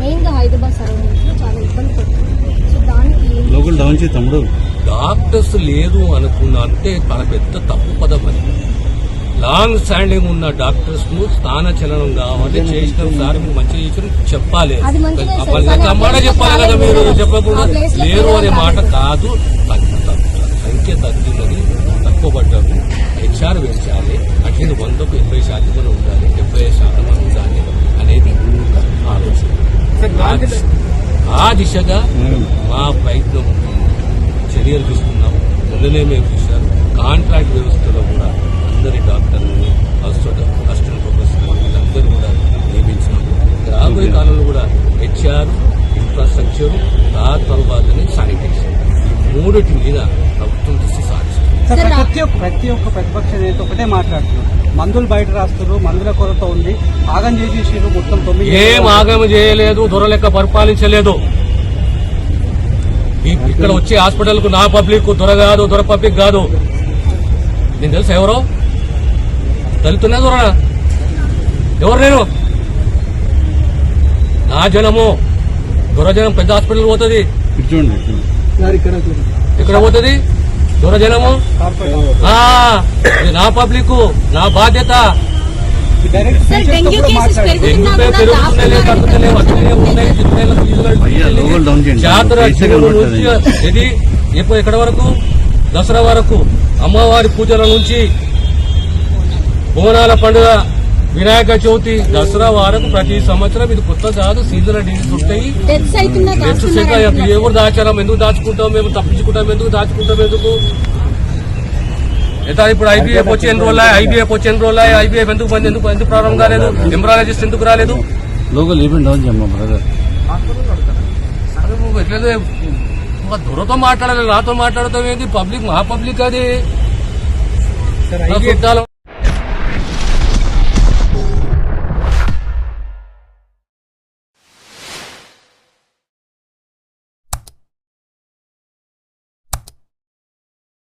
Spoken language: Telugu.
మెయిన్గా హైదరాబాద్ సరౌండింగ్స్లో చాలా ఇబ్బంది పడుతుంది. సో దానికి లోకల్ డౌన్ చేయి తమ్ముడు. డాక్టర్స్ లేదు అనుకున్న అంటే చాలా పెద్ద తప్పు పదం అది లాంగ్ స్టాండింగ్ ఉన్న డాక్టర్స్ను స్థాన చలనం కావాలి చేసిన సార్ మీరు మంచిగా చేసిన చెప్పాలి. మాట చెప్పాలి కదా మీరు చెప్పకుండా లేరు అనే మాట కాదు. సంఖ్య తగ్గిందని తక్కువ పడ్డారు. హెచ్ఆర్ పెంచాలి అట్లీస్ట్ వందకు ఎనభై శాతం కూడా ఉండాలి డెబ్బై శాతం అని ఉండాలి అనేది ఆలోచన ఆ దిశ- ఆ దిశగా మా ప్రయత్నం చర్యలు తీసుకున్నాం మొన్ననే మేము చూశారు కాంట్రాక్ట్ వ్యవస్థలో కూడా అందరి డాక్టర్లని అసిస్టెంట్ అసిస్టెంట్ ప్రొఫెసర్ వీళ్ళందరూ కూడా నియమించినాము రాబోయే కాలంలో కూడా హెచ్ఆర్ ఇన్ఫ్రాస్ట్రక్చర్ ఆ తర్వాతనే శానిటేషన్ ఈ మూడిటి మీద ప్రతి ఒక్క ప్రతి ఒక్క ప్రతిపక్ష నేత ఒకటే మాట్లాడుతున్నారు మందులు బయట రాస్తారు మందుల కొరత ఉంది ఆగం చేసేసారు మొత్తం తొమ్మిది ఏం ఆగమ చేయలేదు దొరలెక్క పరిపాలించలేదు. ఇక్కడ వచ్చే హాస్పిటల్కు నా పబ్లిక్ దొర కాదు దొర పబ్లిక్ కాదు. నేను తెలుసా ఎవరో? దళితున్నా దొరనా? ఎవరు నేను నా జనము దొరజనం పెద్ద హాస్పిటల్ పోతుంది. ఎక్కడ పోతుంది? దొరజనము? నా పబ్లిక్ నా బాధ్యత. ఇది ఎప్పుడు ఎక్కడ వరకు? దసరా వరకు అమ్మవారి పూజల నుంచి బోనాల పండుగ వినాయక చవితి దసరా వరకు ప్రతి సంవత్సరం ఇది కొత్త కాదు సీజనల్ డిసీజ్ ఉంటాయి. ఎవరు దాచారా ఎందుకు దాచుకుంటాం మేము? తప్పించుకుంటాం ఎందుకు? దాచుకుంటాం ఎందుకు? ఎంత ఇప్పుడు ఐబీఎఫ్ వచ్చి ఎన్ని రోజులు ఐబీఎఫ్ వచ్చి ఎన్ని రోజులు ఐబీఎఫ్ ఎందుకు బంద్? ఎందుకు ఎందుకు ప్రారంభం కాలేదు? ఎంబ్రాలజిస్ట్ ఎందుకు రాలేదు? లోకల్ ఈవెంట్ డౌన్ చేయమ్మా బ్రదర్. అరే నువ్వు ఎట్లయితే మా దొరతో మాట్లాడాలి నాతో మాట్లాడతాం ఏంది? పబ్లిక్ మా పబ్లిక్ అది చుట్టాలు